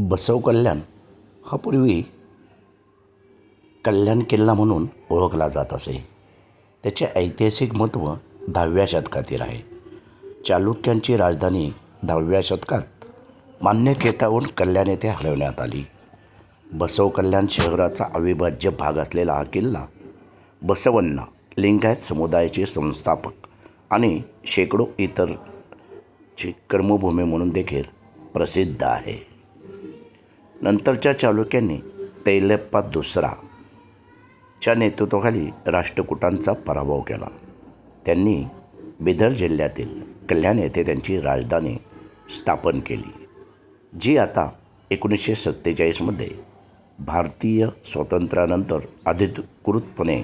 बसव कल्याण हा पूर्वी कल्याण किल्ला म्हणून ओळखला जात असे. त्याचे ऐतिहासिक महत्त्व दहाव्या शतकातील आहे. चालुक्यांची राजधानी दहाव्या शतकात मान्य केतावरून कल्याण येथे हलवण्यात आली. बसव कल्याण शहराचा अविभाज्य भाग असलेला हा किल्ला बसवन्न लिंगायत समुदायाचे संस्थापक आणि शेकडो इतर ची कर्मभूमी म्हणून देखील प्रसिद्ध आहे. नंतरच्या चालुक्यांनी तैलप्पा दुसरा. च्या नेतृत्वाखाली राष्ट्रकूटांचा पराभव केला. त्यांनी बिदर जिल्ह्यातील कल्याण येथे त्यांची राजधानी स्थापन केली जी आता एकोणीसशे सत्तेचाळीसमध्ये भारतीय स्वातंत्र्यानंतर अधिकृतपणे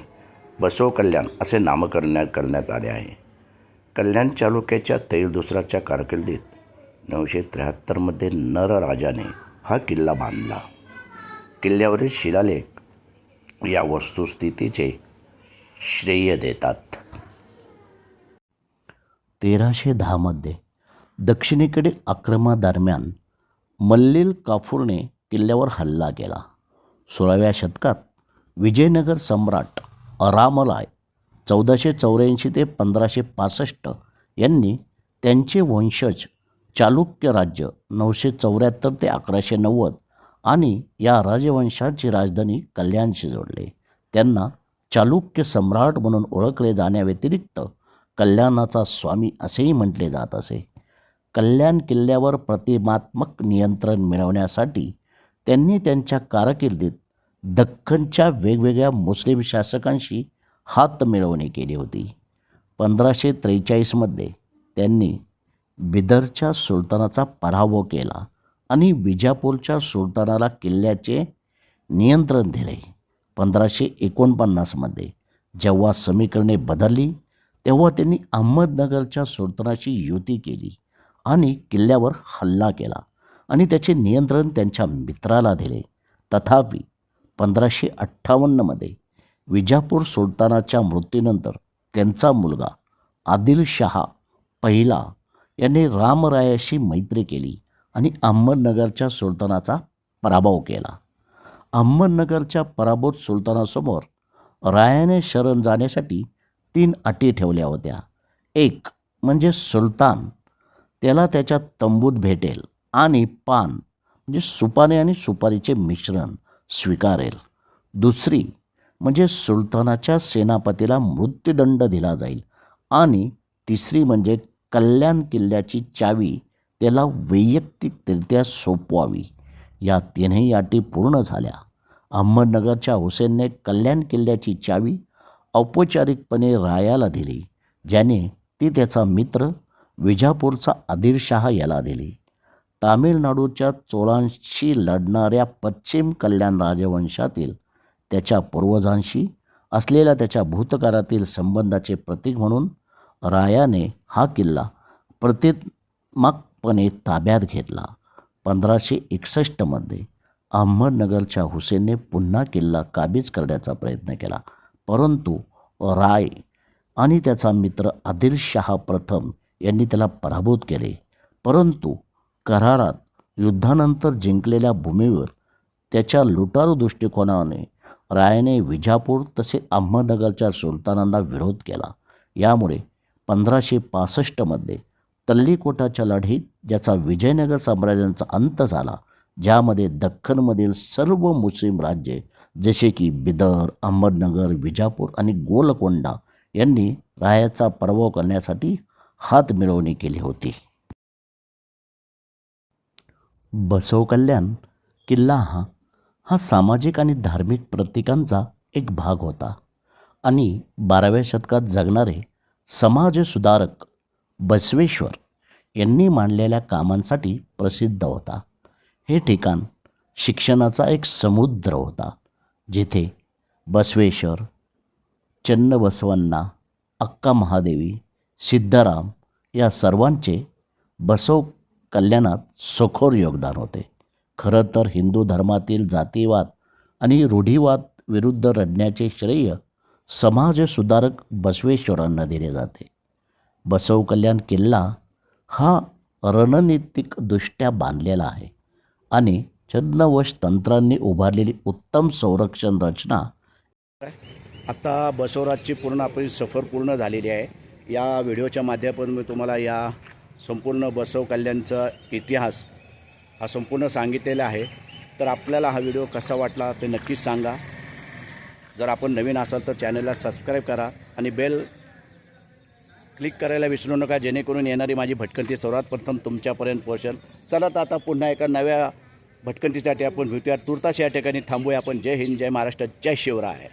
बसव कल्याण असे नामकरण करण्यात आले आहे. कल्याण चालुक्याच्या तैल दुसराच्या कारकिर्दीत नऊशे त्र्याहत्तरमध्ये नरराजाने हा किल्ला बांधला. किल्ल्यावरील शिलालेख या वस्तुस्थितीचे श्रेय देतात. तेराशे दहामध्ये दक्षिणेकडील आक्रमणादरम्यान मल्लील काफूरने किल्ल्यावर हल्ला केला. सोळाव्या शतकात विजयनगर सम्राट रामराय चौदाशे चौऱ्याऐंशी ते पंधराशे पासष्ट यांनी त्यांचे वंशज चालुक्य राज्य नऊशे चौऱ्याहत्तर ते अकराशे नव्वद आणि या राजवंशाची राजधानी कल्याणशी जोडले. त्यांना चालुक्य सम्राट म्हणून ओळखले जाण्याव्यतिरिक्त कल्याणाचा स्वामी असेही म्हटले जात असे. कल्याण किल्ल्यावर प्रतिमात्मक नियंत्रण मिळवण्यासाठी त्यांनी त्यांच्या कारकिर्दीत दख्खनच्या वेगवेगळ्या मुस्लिम शासकांशी हात मिळवणी केली होती. पंधराशे त्रेचाळीसमध्ये त्यांनी बिदरच्या सुलतानाचा पराभव केला आणि विजापूरच्या सुलतानाला किल्ल्याचे नियंत्रण दिले. पंधराशे एकोणपन्नासमध्ये जेव्हा समीकरणे बदलली तेव्हा त्यांनी अहमदनगरच्या सुलतानाशी युती केली आणि किल्ल्यावर हल्ला केला आणि त्याचे नियंत्रण त्यांच्या मित्राला दिले. तथापि पंधराशे अठ्ठावन्नमध्ये विजापूर सुलतानाच्या मृत्यूनंतर त्यांचा मुलगा आदिलशहा पहिला यांनी रामरायाशी मैत्री केली आणि अहमदनगरच्या सुलतानाचा पराभव केला. अहमदनगरच्या पराभूत सुलतानासमोर रायाने शरण जाण्यासाठी तीन अटी ठेवल्या होत्या. एक म्हणजे सुलतान त्याला त्याच्या तंबूत भेटेल आणि पान म्हणजे सुपाने आणि सुपारीचे मिश्रण स्वीकारेल. दुसरी म्हणजे सुलतानाच्या सेनापतीला मृत्यूदंड दिला जाईल आणि तिसरी म्हणजे कल्याण किल्ल्याची चावी त्याला वैयक्तिकरित्या सोपवावी. या तीनही अटी पूर्ण झाल्या. अहमदनगरच्या हुसेनने कल्याण किल्ल्याची चावी औपचारिकपणे रायाला दिली ज्याने ती त्याचा मित्र विजापूरचा आदिलशहा याला दिली. तामिळनाडूच्या चोळांशी लढणाऱ्या पश्चिम कल्याण राजवंशातील त्याच्या पूर्वजांशी असलेल्या त्याच्या भूतकाळातील संबंधाचे प्रतीक म्हणून रायाने हा किल्ला प्रतिमाकपणे ताब्यात घेतला. पंधराशे एकसष्टमध्ये अहमदनगरच्या हुसेनने पुन्हा किल्ला काबीज करण्याचा प्रयत्न केला. परंतु राय आणि त्याचा मित्र आदिलशहा प्रथम यांनी त्याला पराभूत केले. परंतु करारात युद्धानंतर जिंकलेल्या भूमीवर त्याच्या लुटारू दृष्टिकोनाने रायाने विजापूर तसे अहमदनगरच्या सुलतानांना विरोध केला. यामुळे पंधराशे पासष्टमध्ये तल्लीकोटाच्या लढीत ज्याचा विजयनगर साम्राज्यांचा अंत झाला ज्यामध्ये दख्खनमधील सर्व मुस्लिम राज्ये जसे की बिदर अहमदनगर विजापूर आणि गोलकोंडा यांनी रायाचा पराभव करण्यासाठी हात मिळवणी केली होती. बसव कल्याण किल्ला हा हा सामाजिक आणि धार्मिक प्रतीकांचा एक भाग होता आणि बाराव्या शतकात जगणारे समाजसुधारक बसवेश्वर यांनी मांडलेल्या कामांसाठी प्रसिद्ध होता. हे ठिकाण शिक्षणाचा एक समुद्र होता जिथे बसवेश्वर चन्नबसवन्ना अक्का महादेवी सिद्धराम या सर्वांचे बसव कल्याणात सखोर योगदान होते. खरं तर हिंदू धर्मातील जातीवाद आणि रूढीवाद विरुद्ध रडण्याचे श्रेय समाजसुधारक बसवेश्वरांना दिले जाते. बसव कल्याण किल्ला हा रणनीतिकदृष्ट्या बांधलेला आहे आणि छद्मवश तंत्रांनी उभारलेली उत्तम संरक्षण रचना आता बसवराजची पूर्ण आपली सफर पूर्ण झालेली आहे. या व्हिडिओच्या माध्यमातून मी तुम्हाला या संपूर्ण बसव कल्याणचा इतिहास हा संपूर्ण सांगितलेला आहे. तर आपल्याला हा व्हिडिओ कसा वाटला ते नक्कीच सांगा. जर आपण नवीन असाल तर चॅनलला सबस्क्राईब करा आणि बेल क्लिक करायला विसरू नका जेणेकरून येणारी माझी भटकंती सर्वात प्रथम तुमच्यापर्यंत पोहोचेल. चला तर आता पुन्हा एका नव्या भटकंतीसाठी आपण भेटूया तुर्तास या ठिकाणी थांबूया आपण. जय हिंद जय महाराष्ट्र जय शिवराय.